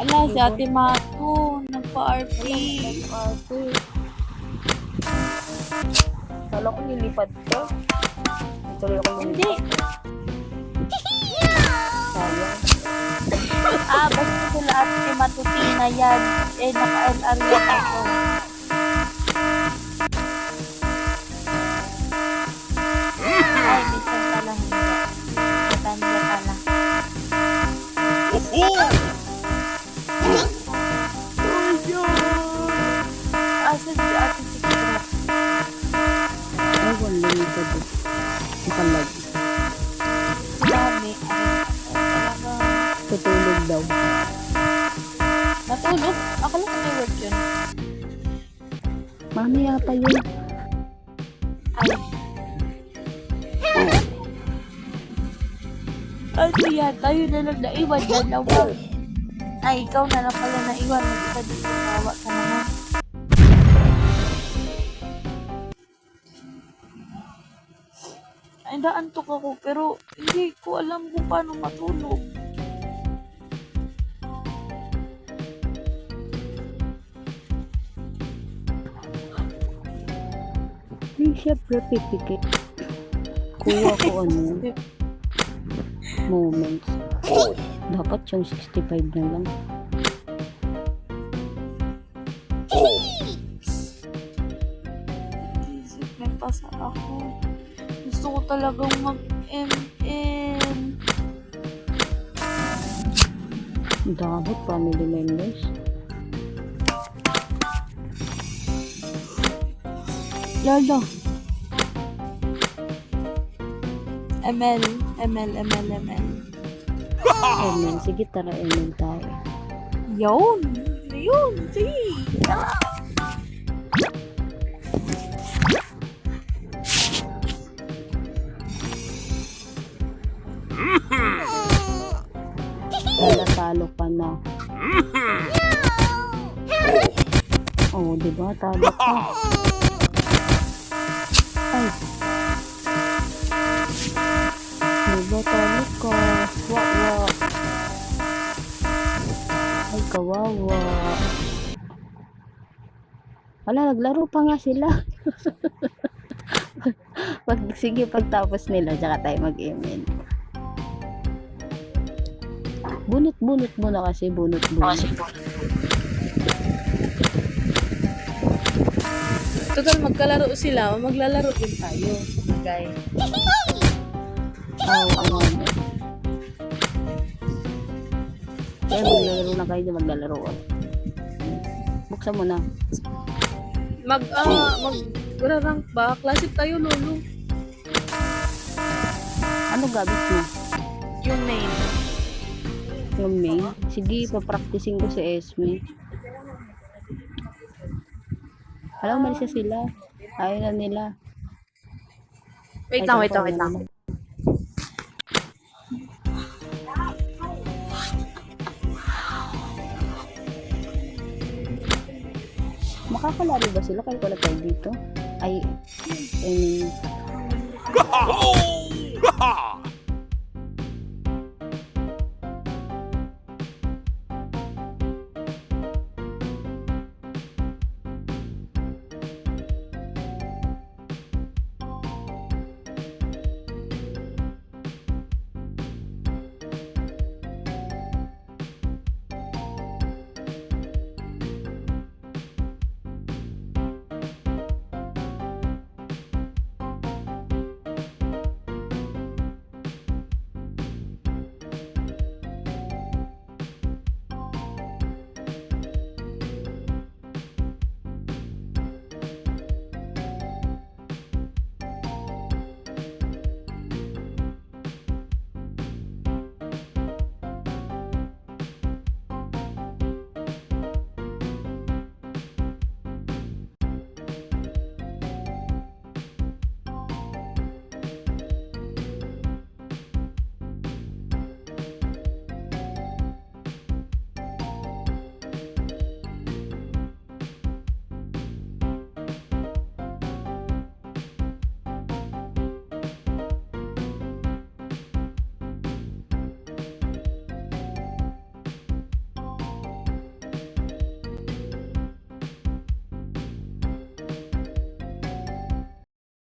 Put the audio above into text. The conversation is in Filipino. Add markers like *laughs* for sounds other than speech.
Ala, si Ate Mato, nagpa-RP. Ate. Kala ko nilipad ka. Tuloy ako Hindi. Ah, basta sila Ate Matutina yan. Eh, naka-LR yan ako. Eh. Nakalag. Dami. Tutulog daw. Natulog? Akala ko may work yun. Mamaya pa yun. Ay. Ano yan? Tayo na lang naiwan yan. Ay, ikaw na lang pala naiwan. Mag-isa dito kawa ka naman. Ay, naantok ako pero hindi ko alam kung paano matulog. Ay, syempre, pipikit. Kuha ko ano, moments. Dapat yung 65 na lang. Isip, may pasa ako. Gusto ko talagang mag-MN. Dapat family members. Lolo. ML, ML, ML, ML. Emil, sige tara Emil tayo. Yun! Yun! Sige! *laughs* talo ka na. Oo, oh, di ba? Talo ka. Ay. Di ba talo ka? Wawa. Ay, kawawa. Wala, naglaro pa nga sila. *laughs* pag, sige, pagtapos nila, tsaka tayo mag-email. Bunot-bunot mo na kasi, bunot-bunot. Total, magkalaro sila. Maglalaro din tayo. Guy. Oo, ano. Kaya maglalaro na kayo, maglalaro. Buksan mo na. Mag, ah, mag, rank ba? Classic tayo, Lolo. Ano gamit mo? Yung main. Yung main? Sige, papracticing ko si Esme. Alam, umalis na sila. Ayaw na nila. Wait Ay, lang, wait lang, wait lang. Makakalaro ba sila kahit wala tayo dito? Ay, I mean,